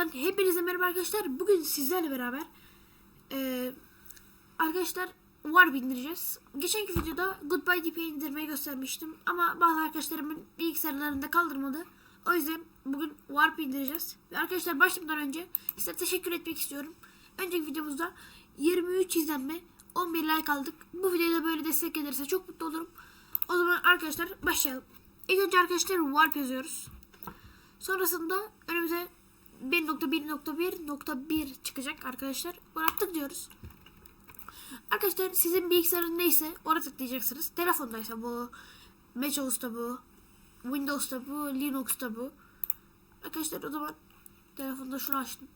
Videodan hepinize merhaba arkadaşlar. Bugün sizlerle beraber eee, arkadaşlar Warp indireceğiz. Geçenki videoda Goodbye DP'yi indirmeyi göstermiştim. Ama bazı arkadaşlarımın bilgisayarlarında kaldırmadı. O yüzden bugün Warp indireceğiz. Ve arkadaşlar başlamadan önce size teşekkür etmek istiyorum. Önceki videomuzda 23 izlenme 11 like aldık. Bu videoda böyle destek gelirse çok mutlu olurum. O zaman arkadaşlar başlayalım. İlk önce arkadaşlar Warp yazıyoruz. Sonrasında önümüze 1.1.1.1 çıkacak arkadaşlar. Ona tıklıyoruz. Arkadaşlar sizin bilgisayarın neyse ona tıklayacaksınız. Telefondaysa bu, macOS'ta bu, Windows'ta bu, Linux'ta bu. Arkadaşlar o zaman telefonda şunu açtım.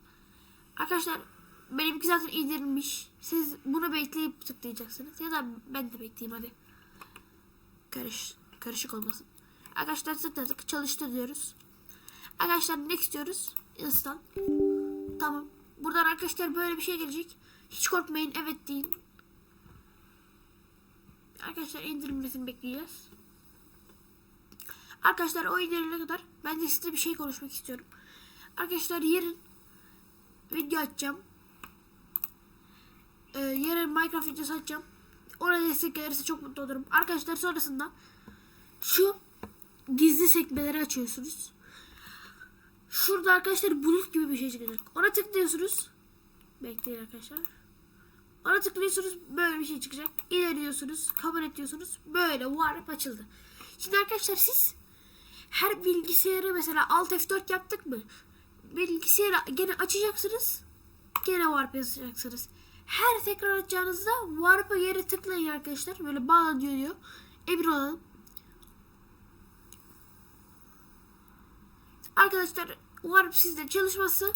Arkadaşlar benimki zaten indirilmiş. Siz bunu bekleyip tıklayacaksınız. Ya da ben de bekleyeyim hadi. Karış, karışık olmasın. Arkadaşlar tıkladık. Çalıştır diyoruz. Arkadaşlar next diyoruz. Install. Tamam. Buradan arkadaşlar böyle bir şey gelecek. Hiç korkmayın. Evet deyin. Arkadaşlar indirilmesini bekleyeceğiz. Arkadaşlar o indirilene kadar ben de size bir şey konuşmak istiyorum. Arkadaşlar yarın video açacağım. Ee, yarın Minecraft videosu açacağım. Ona destek gelirse çok mutlu olurum. Arkadaşlar sonrasında şu gizli sekmeleri açıyorsunuz. Şurada arkadaşlar bulut gibi bir şey çıkacak. Ona tıklıyorsunuz. Bekleyin arkadaşlar. Ona tıklıyorsunuz böyle bir şey çıkacak. İlerliyorsunuz. Kabul ediyorsunuz. Böyle warp açıldı. Şimdi arkadaşlar siz her bilgisayarı mesela Alt F4 yaptık mı? Bilgisayarı gene açacaksınız. Gene warp yazacaksınız. Her tekrar açacağınızda warp'a yere tıklayın arkadaşlar. Böyle bağlan diyor diyor. Emin olalım. Arkadaşlar Warp sizde çalışması.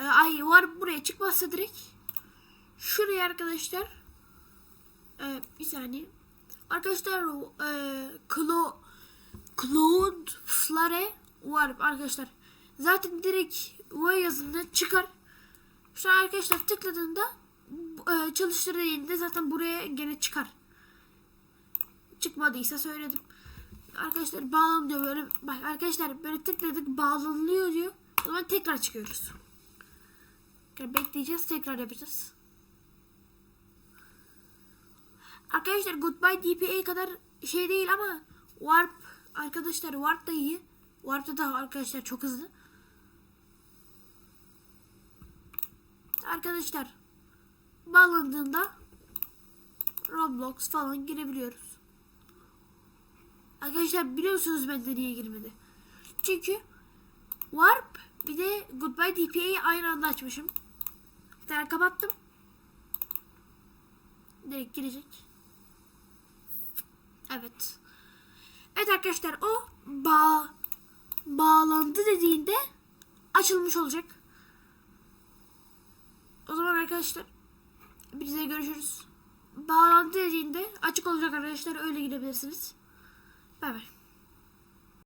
E, ay Warp buraya çıkmazsa direkt şuraya arkadaşlar. E, bir saniye. Arkadaşlar e, Clo Cloud Flare Warp arkadaşlar. Zaten direkt V yazında çıkar. Şu arkadaşlar tıkladığında e, çalıştır zaten buraya gene çıkar. Çıkmadıysa söyledim arkadaşlar bağlanıyor böyle bak arkadaşlar böyle tıkladık bağlanıyor diyor. O zaman tekrar çıkıyoruz. Yani bekleyeceğiz tekrar yapacağız. Arkadaşlar Goodbye DPA kadar şey değil ama Warp arkadaşlar Warp da iyi. Warp'ta da arkadaşlar çok hızlı. Arkadaşlar bağlandığında Roblox falan girebiliyoruz. Arkadaşlar biliyorsunuz ben de niye girmedi. Çünkü Warp bir de Goodbye DPA'yı aynı anda açmışım. Bir tane kapattım. Direkt girecek. Evet. Evet arkadaşlar o bağ bağlandı dediğinde açılmış olacak. O zaman arkadaşlar bize görüşürüz. Bağlandı dediğinde açık olacak arkadaşlar öyle girebilirsiniz. Bye bye.